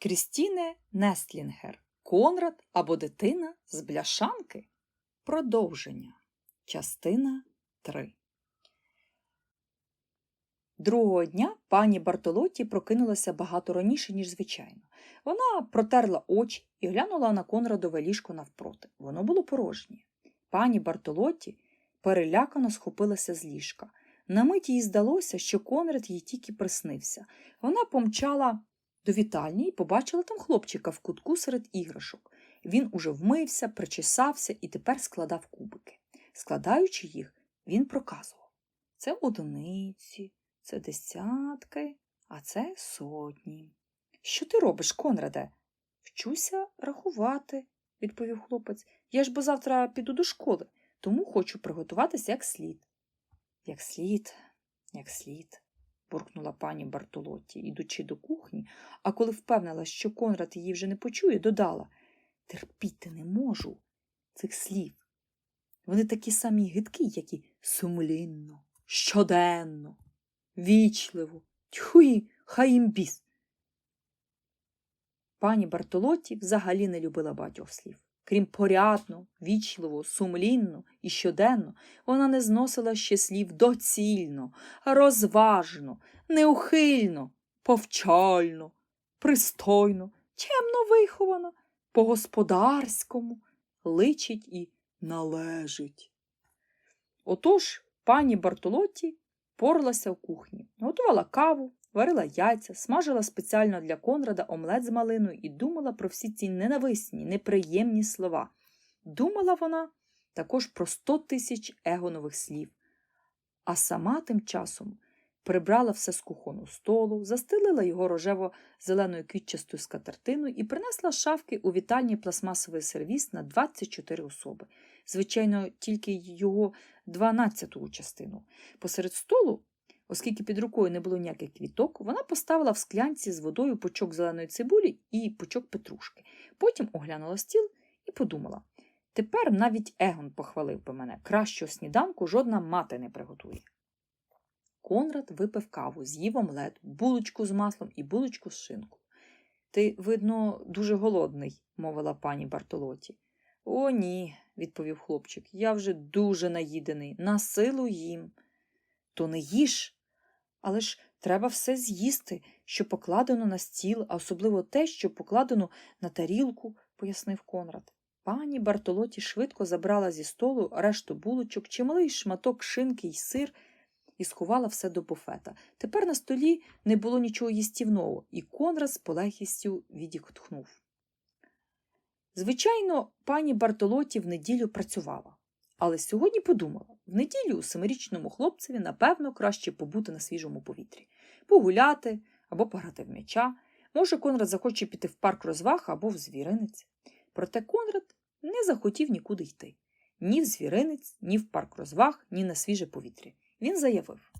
Крістіне Нестлінгер. Конрад або дитина з бляшанки. Продовження. Частина 3. Другого дня пані Бартолотті прокинулася багато раніше, ніж звичайно. Вона протерла очі і глянула на Конрадове ліжко навпроти. Воно було порожнє. Пані Бартолотті перелякано схопилася з ліжка. На мить їй здалося, що Конрад їй тільки приснився. Вона помчала до вітальні і побачила там хлопчика в кутку серед іграшок. Він уже вмився, причесався і тепер складав кубики. Складаючи їх, він проказував це одиниці, це десятки, а це сотні. Що ти робиш, Конраде? Вчуся рахувати, відповів хлопець. Я ж бо завтра піду до школи, тому хочу приготуватися як слід. Як слід, як слід, буркнула пані Бартолотті, ідучи до кухні, а коли впевнила, що Конрад її вже не почує, додала терпіти не можу цих слів. Вони такі самі гидкі, як і сумлінно, щоденно, вічливо, тьхуї, хай їм біс. Пані Бартолотті взагалі не любила багатьох слів. Крім порядно, вічливо, сумлінно і щоденно, вона не зносила ще слів доцільно, розважно, неухильно, повчально, пристойно, чемно виховано, по-господарському, личить і належить. Отож пані Бартолотті порлася в кухні, готувала каву, варила яйця, смажила спеціально для Конрада омлет з малиною і думала про всі ці ненависні, неприємні слова. Думала вона також про сто тисяч егонових слів, а сама тим часом прибрала все з кухону столу, застелила його рожево-зеленою квітчастою скатертиною і принесла з шафки у вітальні пластмасовий сервіс на 24 особи. Звичайно, тільки його 12-ту частину. Посеред столу Оскільки під рукою не було ніяких квіток, вона поставила в склянці з водою пучок зеленої цибулі і пучок петрушки. Потім оглянула стіл і подумала тепер навіть Егон похвалив би мене кращого сніданку жодна мати не приготує. Конрад випив каву, з'їв омлет, булочку з маслом і булочку з шинкою. Ти, видно, дуже голодний, мовила пані Бартолоті. О, ні, відповів хлопчик. Я вже дуже наїдений, на силу їм. То не їж, але ж треба все з'їсти, що покладено на стіл, а особливо те, що покладено на тарілку, пояснив Конрад. Пані Бартолоті швидко забрала зі столу решту булочок, чималий шматок шинки й сир і сховала все до буфета. Тепер на столі не було нічого їстівного, і Конрад з полегкістю відітхнув. Звичайно, пані Бартолоті в неділю працювала. Але сьогодні подумала в неділю семирічному хлопцеві, напевно, краще побути на свіжому повітрі, погуляти або пограти в м'яча. Може, Конрад захоче піти в парк розваг або в звіринець. Проте Конрад не захотів нікуди йти ні в звіринець, ні в парк розваг, ні на свіже повітря. Він заявив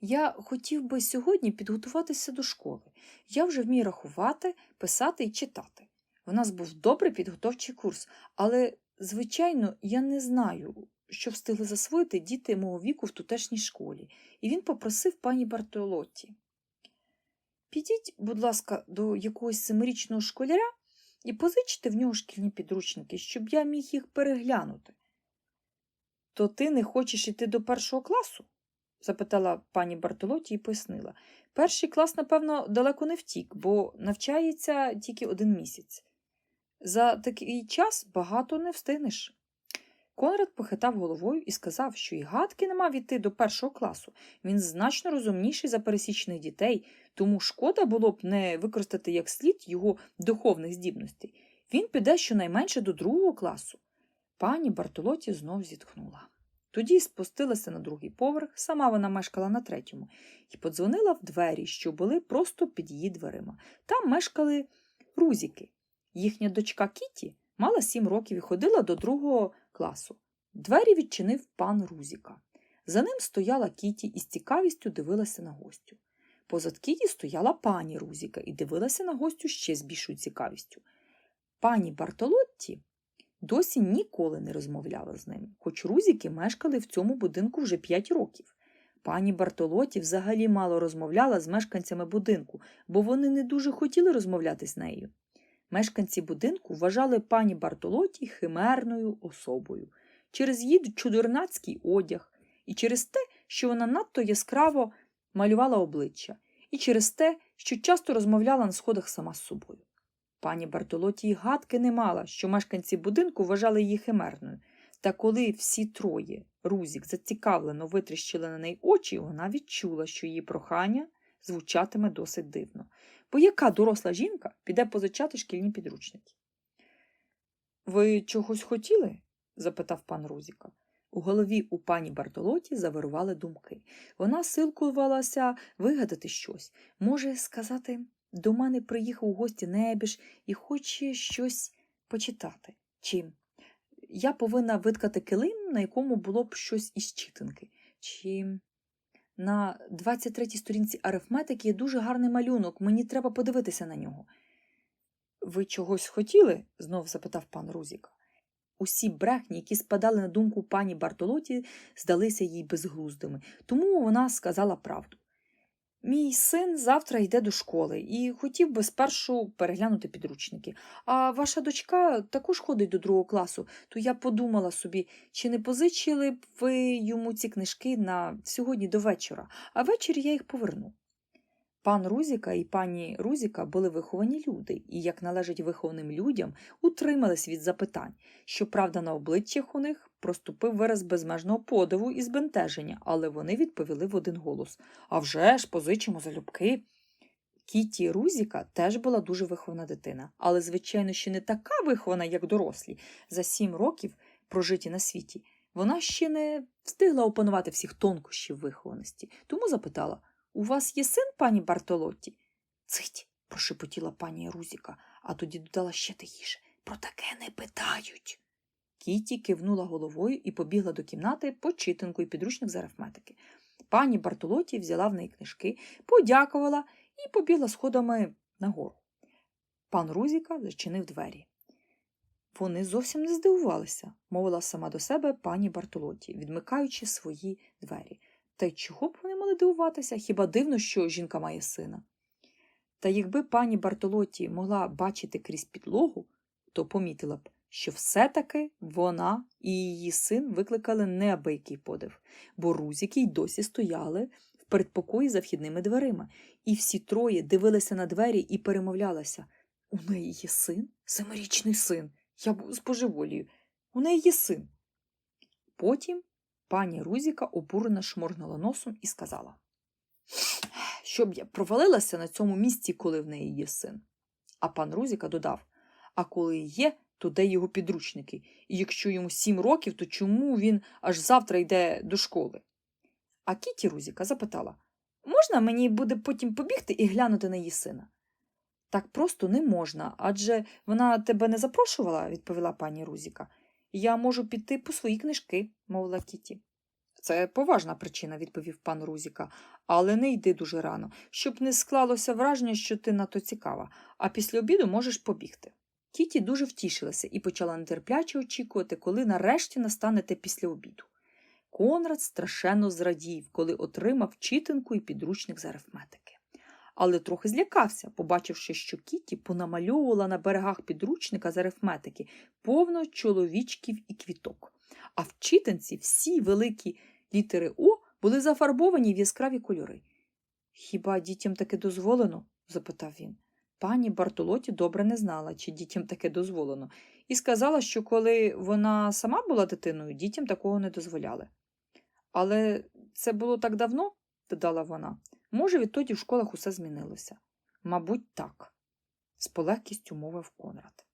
Я хотів би сьогодні підготуватися до школи. Я вже вмію рахувати, писати і читати. У нас був добрий підготовчий курс, але Звичайно, я не знаю, що встигли засвоїти діти мого віку в тутешній школі, і він попросив пані Бартолотті. Підіть, будь ласка, до якогось семирічного школяря і позичте в нього шкільні підручники, щоб я міг їх переглянути. То ти не хочеш іти до першого класу? запитала пані Бартолоті і пояснила. Перший клас, напевно, далеко не втік, бо навчається тільки один місяць. За такий час багато не встигнеш. Конрад похитав головою і сказав, що й гадки не мав іти до першого класу. Він значно розумніший за пересічних дітей, тому шкода було б не використати як слід його духовних здібностей. Він піде щонайменше до другого класу. Пані Бартолоті знов зітхнула. Тоді спустилася на другий поверх, сама вона мешкала на третьому, і подзвонила в двері, що були просто під її дверима. Там мешкали рузіки. Їхня дочка Кіті мала сім років і ходила до другого класу. Двері відчинив пан Рузіка. За ним стояла Кіті і з цікавістю дивилася на гостю. Позад Кіті стояла пані Рузіка і дивилася на гостю ще з більшою цікавістю. Пані Бартолотті досі ніколи не розмовляла з ним, хоч Рузіки мешкали в цьому будинку вже п'ять років. Пані Бартолоті взагалі мало розмовляла з мешканцями будинку, бо вони не дуже хотіли розмовляти з нею. Мешканці будинку вважали пані Бартолоті химерною особою через її чудернацький одяг, і через те, що вона надто яскраво малювала обличчя, і через те, що часто розмовляла на сходах сама з собою. Пані Бартолоті гадки не мала, що мешканці будинку вважали її химерною. Та коли всі троє Рузік зацікавлено витріщили на неї очі, вона відчула, що її прохання звучатиме досить дивно. Бо яка доросла жінка піде позичати шкільні підручники? Ви чогось хотіли? запитав пан Рузіка. У голові у пані Бартолоті завирували думки. Вона силкувалася вигадати щось. Може сказати, до мене приїхав у гості небіж і хоче щось почитати. Чи я повинна виткати килим, на якому було б щось із читанки. Чи на 23-й сторінці арифметики є дуже гарний малюнок, мені треба подивитися на нього. Ви чогось хотіли? знов запитав пан Рузіка. Усі брехні, які спадали на думку пані Бартолоті, здалися їй безглуздими, тому вона сказала правду. Мій син завтра йде до школи і хотів би спершу переглянути підручники. А ваша дочка також ходить до другого класу, то я подумала собі, чи не позичили б ви йому ці книжки на сьогодні до вечора, а ввечері я їх поверну. Пан Рузіка і пані Рузіка були виховані люди і, як належить вихованим людям, утримались від запитань. Щоправда, на обличчях у них проступив вираз безмежного подиву і збентеження, але вони відповіли в один голос «А вже ж, позичимо залюбки. Кіті Рузіка теж була дуже вихована дитина, але, звичайно, ще не така вихована, як дорослі. За сім років, прожиті на світі, вона ще не встигла опанувати всіх тонкощів вихованості, тому запитала у вас є син, пані Бартолотті? Цить, прошепотіла пані Рузіка, а тоді додала ще тихіше. Про таке не питають. Кіті кивнула головою і побігла до кімнати по читанку і підручник з арифметики. Пані Бартолоті взяла в неї книжки, подякувала і побігла сходами нагору. Пан Рузіка зачинив двері. Вони зовсім не здивувалися, мовила сама до себе пані Бартолоті, відмикаючи свої двері. Та й чого б дивуватися? Хіба дивно, що жінка має сина? Та якби пані Бартолоті могла бачити крізь підлогу, то помітила б, що все-таки вона і її син викликали неабиякий подив, бо рузіки й досі стояли в передпокої за вхідними дверима, і всі троє дивилися на двері і перемовлялися. У неї є син? Семирічний син. Я б споживолію. У неї є син. Потім Пані Рузіка обурено шморгнула носом і сказала, щоб я провалилася на цьому місці, коли в неї є син. А пан Рузіка додав А коли є, то де його підручники? І якщо йому сім років, то чому він аж завтра йде до школи? А Кіті Рузіка запитала Можна мені буде потім побігти і глянути на її сина? Так просто не можна, адже вона тебе не запрошувала, відповіла пані Рузіка. Я можу піти по свої книжки, мовила Кіті. Це поважна причина, відповів пан Рузіка, але не йди дуже рано, щоб не склалося враження, що ти надто цікава, а після обіду можеш побігти. Кіті дуже втішилася і почала нетерпляче очікувати, коли нарешті настанете після обіду. Конрад страшенно зрадів, коли отримав читанку і підручник з арифметики. Але трохи злякався, побачивши, що Кіті понамальовувала на берегах підручника з арифметики повно чоловічків і квіток. А в читанці всі великі літери О були зафарбовані в яскраві кольори. Хіба дітям таке дозволено? запитав він. Пані Бартолоті добре не знала, чи дітям таке дозволено, і сказала, що коли вона сама була дитиною, дітям такого не дозволяли. Але це було так давно, додала вона. Може, відтоді в школах усе змінилося. Мабуть, так, з полегкістю мовив Конрад.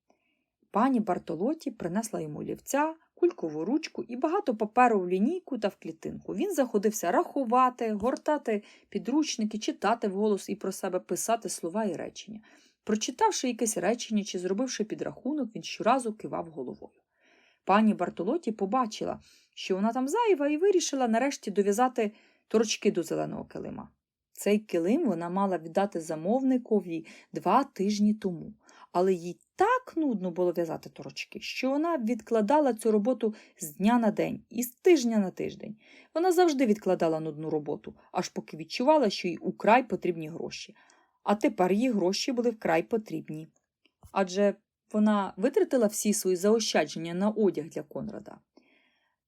Пані Бартолоті принесла йому лівця, кулькову ручку і багато паперу в лінійку та в клітинку. Він заходився рахувати, гортати підручники, читати вголос і про себе писати слова і речення. Прочитавши якесь речення чи зробивши підрахунок, він щоразу кивав головою. Пані Бартолоті побачила, що вона там зайва, і вирішила нарешті дов'язати торочки до зеленого килима. Цей килим вона мала віддати замовникові два тижні тому, але їй так нудно було в'язати торочки, що вона відкладала цю роботу з дня на день і з тижня на тиждень. Вона завжди відкладала нудну роботу, аж поки відчувала, що їй украй потрібні гроші. А тепер їй гроші були вкрай потрібні. Адже вона витратила всі свої заощадження на одяг для Конрада.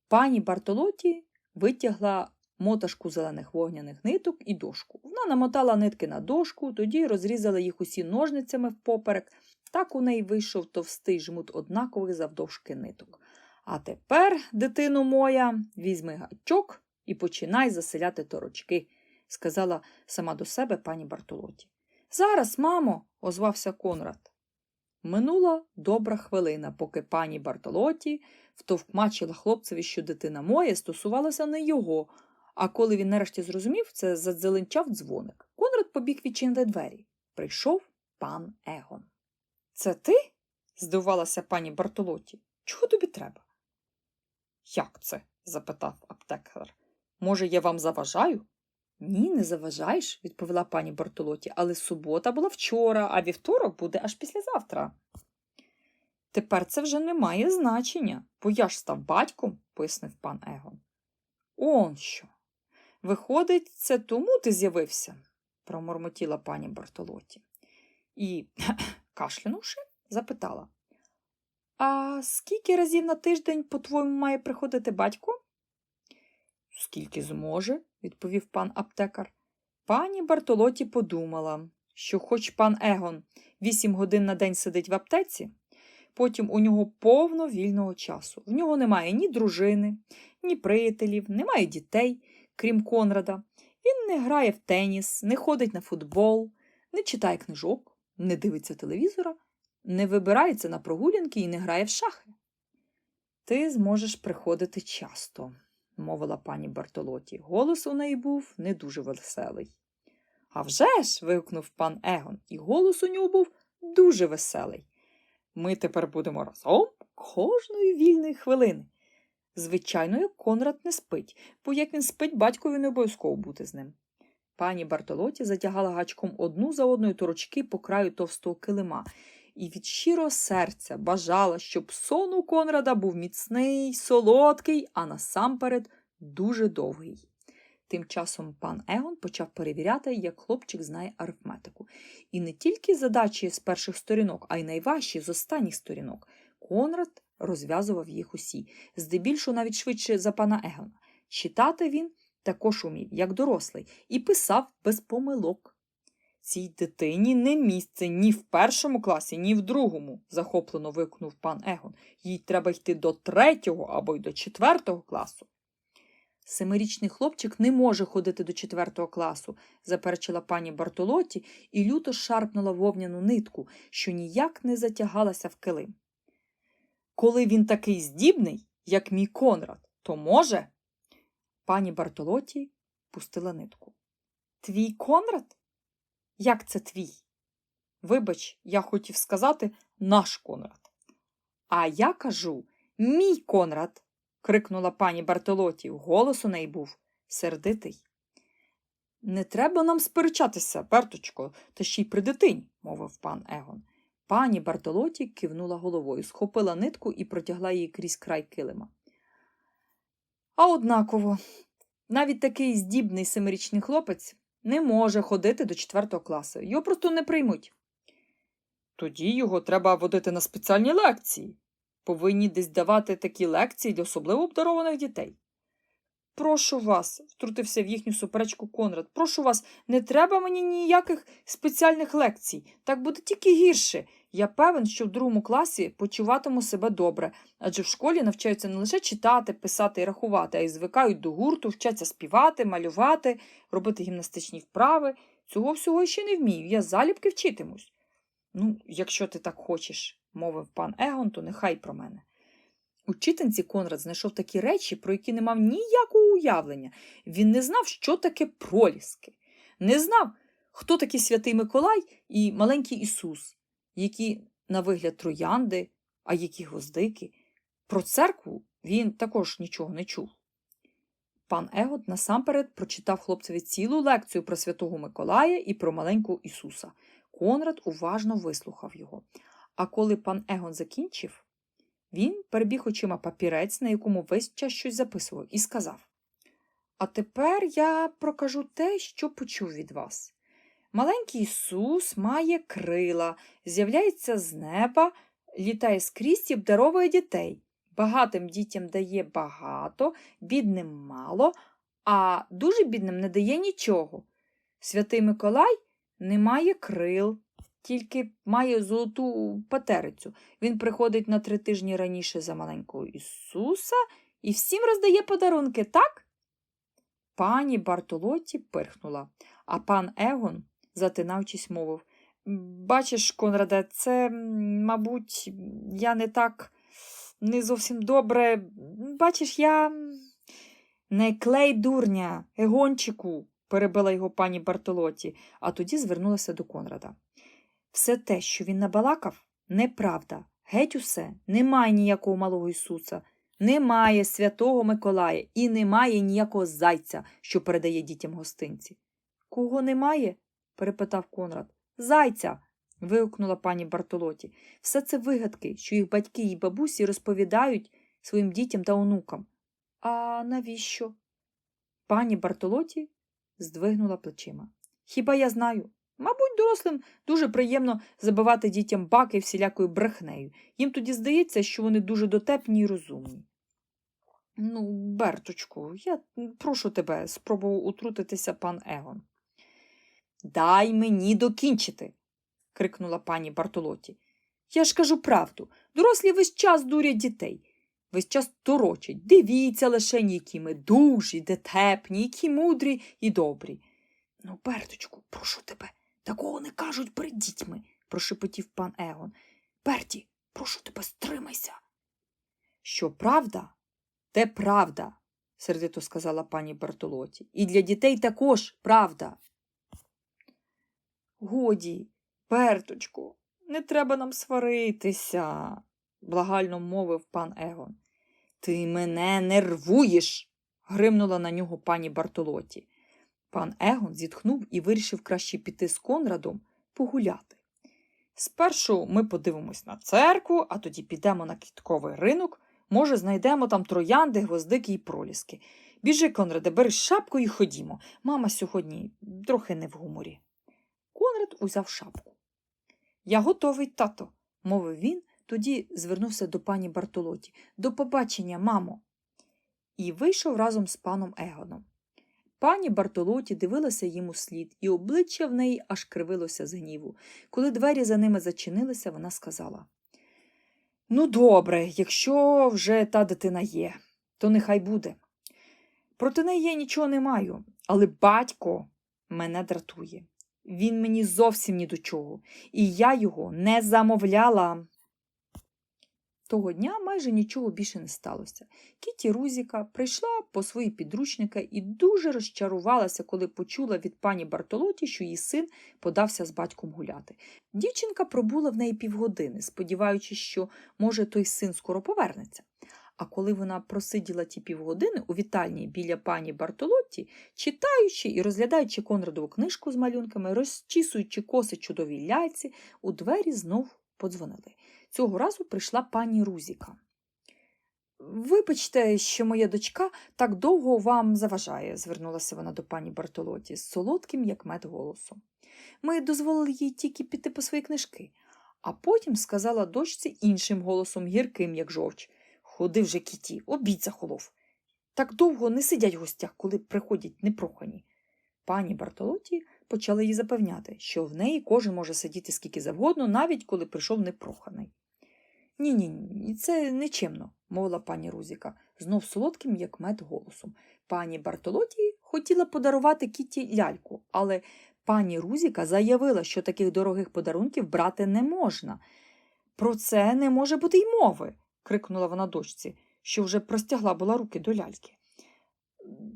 Пані Бартолоті витягла моташку зелених вогняних ниток і дошку. Вона намотала нитки на дошку, тоді розрізала їх усі ножницями впоперек. Так у неї вийшов товстий жмут однакових завдовжки ниток. А тепер, дитино моя, візьми гачок і починай заселяти торочки, сказала сама до себе пані Бартолоті. Зараз, мамо, озвався Конрад. Минула добра хвилина, поки пані Бартолоті втовкмачила хлопцеві, що дитина моя стосувалася не його, а коли він нарешті зрозумів, це задзеленчав дзвоник. Конрад побіг відчинити двері. Прийшов пан Егон. Це ти? здивувалася пані Бартолоті. Чого тобі треба? Як це? запитав аптекар. Може, я вам заважаю? Ні, не заважаєш, відповіла пані Бартолоті, але субота була вчора, а вівторок буде аж післязавтра. Тепер це вже не має значення, бо я ж став батьком, пояснив пан Егон. Он що. Виходить, це тому ти з'явився, промормотіла пані Бартолоті. І, кашлянувши, запитала. А скільки разів на тиждень, по-твоєму, має приходити батько? Скільки зможе, відповів пан аптекар. Пані Бартолоті подумала, що хоч пан Егон вісім годин на день сидить в аптеці, потім у нього повно вільного часу. В нього немає ні дружини, ні приятелів, немає дітей, крім Конрада. Він не грає в теніс, не ходить на футбол, не читає книжок, не дивиться телевізора, не вибирається на прогулянки і не грає в шахи. Ти зможеш приходити часто, мовила пані Бартолоті. Голос у неї був не дуже веселий. «А вже ж!» – вигукнув пан Егон, і голос у нього був дуже веселий. Ми тепер будемо разом кожної вільної хвилини. Звичайно, як Конрад не спить, бо як він спить, батькові не обов'язково бути з ним. Пані Бартолоті затягала гачком одну за одною торочки по краю товстого килима і від щирого серця бажала, щоб сон у Конрада був міцний, солодкий, а насамперед дуже довгий. Тим часом пан Егон почав перевіряти, як хлопчик знає арифметику. І не тільки задачі з перших сторінок, а й найважчі з останніх сторінок. Конрад розв'язував їх усі, здебільшого навіть швидше за пана Егона. Читати він також умів, як дорослий, і писав без помилок. Цій дитині не місце ні в першому класі, ні в другому, захоплено викнув пан Егон. Їй треба йти до третього або й до четвертого класу. Семирічний хлопчик не може ходити до четвертого класу, заперечила пані Бартолоті і люто шарпнула вовняну нитку, що ніяк не затягалася в килим. Коли він такий здібний, як мій Конрад, то може. Пані Бартолоті пустила нитку. Твій Конрад? Як це твій? Вибач, я хотів сказати наш Конрад. А я кажу мій Конрад крикнула пані Бартолоті. Голос у неї був сердитий. Не треба нам сперечатися, Берточко, та ще й при дитині, мовив пан Егон. Пані Бартолоті кивнула головою, схопила нитку і протягла її крізь край килима. А однаково, навіть такий здібний семирічний хлопець не може ходити до четвертого класу. Його просто не приймуть. Тоді його треба водити на спеціальні лекції, повинні десь давати такі лекції для особливо обдарованих дітей. Прошу вас, втрутився в їхню суперечку Конрад, прошу вас, не треба мені ніяких спеціальних лекцій. Так буде тільки гірше. Я певен, що в другому класі почуватиму себе добре, адже в школі навчаються не лише читати, писати і рахувати, а й звикають до гурту, вчаться співати, малювати, робити гімнастичні вправи. Цього всього ще не вмію, я залюбки вчитимусь. Ну, якщо ти так хочеш, мовив пан Егон, то нехай про мене. У читанці Конрад знайшов такі речі, про які не мав ніякого уявлення. Він не знав, що таке проліски, не знав, хто такий святий Миколай і маленький Ісус, які на вигляд троянди, а які гвоздики. Про церкву він також нічого не чув. Пан Егот насамперед прочитав хлопцеві цілу лекцію про святого Миколая і про маленького Ісуса. Конрад уважно вислухав його. А коли пан Егон закінчив, він перебіг очима папірець, на якому весь час щось записував, і сказав: А тепер я прокажу те, що почув від вас. Маленький Ісус має крила, з'являється з неба, літає скрізь і обдаровує дітей. Багатим дітям дає багато, бідним мало, а дуже бідним не дає нічого. Святий Миколай не має крил, тільки має золоту патерицю. Він приходить на три тижні раніше за маленького Ісуса і всім роздає подарунки, так? Пані Бартолоті пирхнула, а пан Егон, затинаючись, мовив Бачиш, Конраде, це, мабуть, я не так не зовсім добре. Бачиш, я не клей дурня, егончику, перебила його пані Бартолоті, а тоді звернулася до Конрада. Все те, що він набалакав, неправда. Геть усе, немає ніякого малого Ісуса, немає святого Миколая і немає ніякого зайця, що передає дітям гостинці. Кого немає? перепитав Конрад. Зайця. вигукнула пані Бартолоті. Все це вигадки, що їх батьки і бабусі розповідають своїм дітям та онукам. А навіщо? Пані Бартолоті здвигнула плечима. Хіба я знаю? Мабуть, дорослим дуже приємно забивати дітям баки всілякою брехнею. Їм тоді здається, що вони дуже дотепні і розумні. Ну, Берточку, я прошу тебе, спробував утрутитися пан Егон. Дай мені докінчити, крикнула пані Бартолоті. Я ж кажу правду. Дорослі весь час дурять дітей. Весь час торочать. Дивіться лише, які ми дужі, детепні, які мудрі і добрі. Ну, Берточку, прошу тебе, такого не кажуть перед дітьми, прошепотів пан Егон. Берті, прошу тебе, стримайся. Що правда, те правда, сердито сказала пані Бартолоті. І для дітей також правда. Годі, Берточку, не треба нам сваритися, благально мовив пан Егон. Ти мене нервуєш, гримнула на нього пані Бартолоті. Пан Егон зітхнув і вирішив краще піти з Конрадом погуляти. Спершу ми подивимось на церкву, а тоді підемо на квітковий ринок. Може, знайдемо там троянди, гвоздики і проліски. Біжи, Конраде, бери шапку і ходімо. Мама сьогодні трохи не в гуморі. Конрад узяв шапку. Я готовий, тато, мовив він, тоді звернувся до пані Бартолоті. До побачення, мамо. І вийшов разом з паном Егоном. Пані Бартолоті дивилася йому слід, і обличчя в неї аж кривилося з гніву. Коли двері за ними зачинилися, вона сказала Ну, добре, якщо вже та дитина є, то нехай буде. Проти неї я нічого не маю, але батько мене дратує. Він мені зовсім ні до чого, і я його не замовляла. Того дня майже нічого більше не сталося. Кіті Рузіка прийшла по свої підручники і дуже розчарувалася, коли почула від пані Бартолоті, що її син подався з батьком гуляти. Дівчинка пробула в неї півгодини, сподіваючись, що, може, той син скоро повернеться. А коли вона просиділа ті півгодини у вітальні біля пані Бартолотті, читаючи і розглядаючи Конрадову книжку з малюнками, розчісуючи коси чудовій ляйці, у двері знов подзвонили. Цього разу прийшла пані Рузіка. Вибачте, що моя дочка так довго вам заважає, звернулася вона до пані Бартолоті з солодким, як мед голосом. Ми дозволили їй тільки піти по свої книжки, а потім сказала дочці іншим голосом, гірким, як жовч. Ходи вже кіті, обід захолов. Так довго не сидять в гостях, коли приходять непрохані. Пані Бартолоті почала їй запевняти, що в неї кожен може сидіти скільки завгодно, навіть коли прийшов непроханий. Ні, ні, ні, це нечемно, мовила пані Рузіка, знов солодким, як мед голосом. Пані Бартолоті хотіла подарувати Кіті ляльку, але пані Рузіка заявила, що таких дорогих подарунків брати не можна. Про це не може бути й мови, крикнула вона дочці, що вже простягла була руки до ляльки.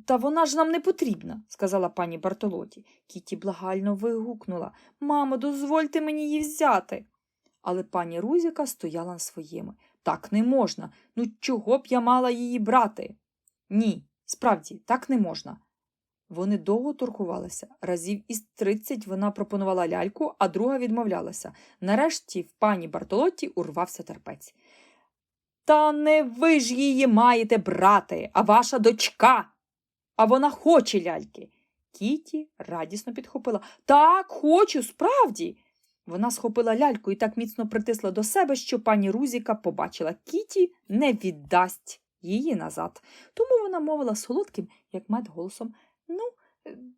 Та вона ж нам не потрібна, сказала пані Бартолоті. Кіті благально вигукнула Мамо, дозвольте мені її взяти. Але пані Рузіка стояла на своєму. Так не можна. Ну чого б я мала її брати? Ні, справді, так не можна. Вони довго торгувалися. Разів із 30 вона пропонувала ляльку, а друга відмовлялася. Нарешті в пані Бартолотті урвався терпець. Та не ви ж її маєте брати, а ваша дочка. А вона хоче ляльки. Кіті радісно підхопила. Так, хочу, справді. Вона схопила ляльку і так міцно притисла до себе, що пані Рузіка побачила Кіті не віддасть її назад. Тому вона мовила солодким, як мед голосом Ну,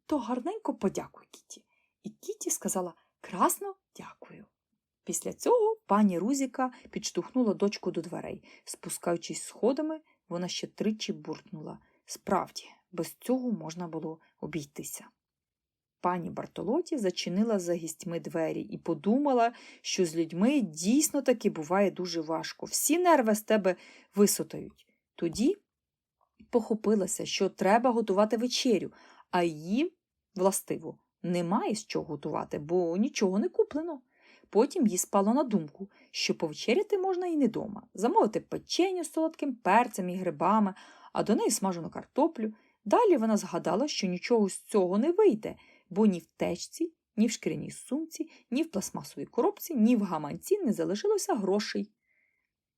то гарненько подякуй, Кіті. І Кіті сказала красно дякую. Після цього пані Рузіка підштовхнула дочку до дверей. Спускаючись сходами, вона ще тричі буркнула. Справді, без цього можна було обійтися. Пані Бартолоті зачинила за гістьми двері і подумала, що з людьми дійсно таки буває дуже важко. Всі нерви з тебе висотають. Тоді похопилася, що треба готувати вечерю, а їй, властиво, немає з чого готувати, бо нічого не куплено. Потім їй спало на думку, що повечеряти можна і не дома, замовити печеню з солодким перцем і грибами, а до неї смажену картоплю. Далі вона згадала, що нічого з цього не вийде, бо ні в течці, ні в шкіряній сумці, ні в пластмасовій коробці, ні в гаманці не залишилося грошей.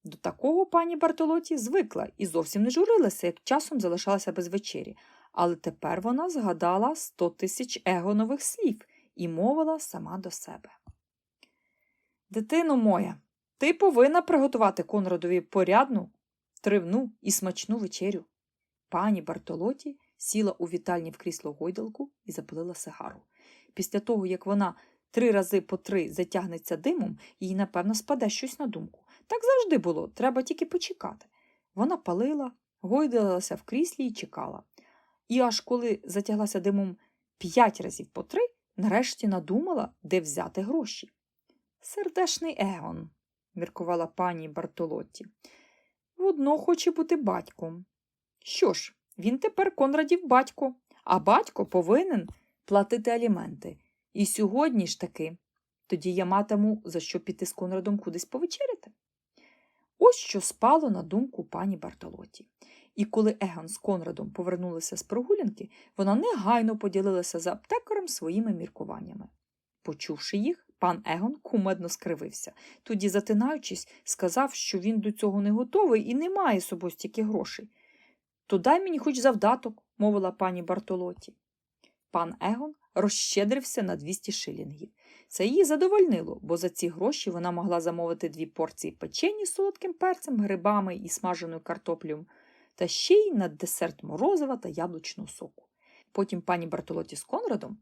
До такого пані Бартолоті звикла і зовсім не журилася, як часом залишалася без вечері, але тепер вона згадала сто тисяч егонових слів і мовила сама до себе. Дитино моя, ти повинна приготувати Конрадові порядну, тривну і смачну вечерю. Пані Бартолоті сіла у вітальні в крісло гойдалку і запалила сигару. Після того, як вона три рази по три затягнеться димом, їй, напевно, спаде щось на думку. Так завжди було, треба тільки почекати. Вона палила, гойдалася в кріслі і чекала. І аж коли затяглася димом п'ять разів по три, нарешті надумала, де взяти гроші. Сердешний Егон, міркувала пані Бартолотті. Водно хоче бути батьком. Що ж, він тепер Конрадів батько, а батько повинен платити аліменти. І сьогодні ж таки, тоді я матиму за що піти з Конрадом кудись повечеряти. Ось що спало на думку пані Бартолоті. І коли Егон з Конрадом повернулися з прогулянки, вона негайно поділилася з аптекарем своїми міркуваннями. Почувши їх, пан Егон кумедно скривився. Тоді, затинаючись, сказав, що він до цього не готовий і не має собою стільки грошей. То дай мені хоч завдаток, мовила пані Бартолоті. Пан Егон розщедрився на 200 шилінгів. Це її задовольнило, бо за ці гроші вона могла замовити дві порції печені з солодким перцем, грибами і смаженою картоплею, та ще й на десерт морозива та яблучного соку. Потім пані Бартолоті з Конрадом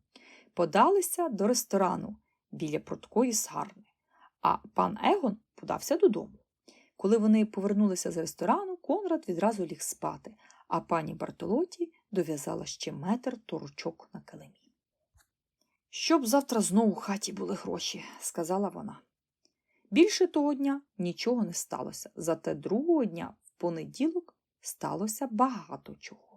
подалися до ресторану біля пруткої сгарни, а пан Егон подався додому. Коли вони повернулися з ресторану, Конрад відразу ліг спати, а пані Бартолоті дов'язала ще метр торочок на килимі. Щоб завтра знову в хаті були гроші, сказала вона. Більше того дня нічого не сталося, зате другого дня в понеділок сталося багато чого.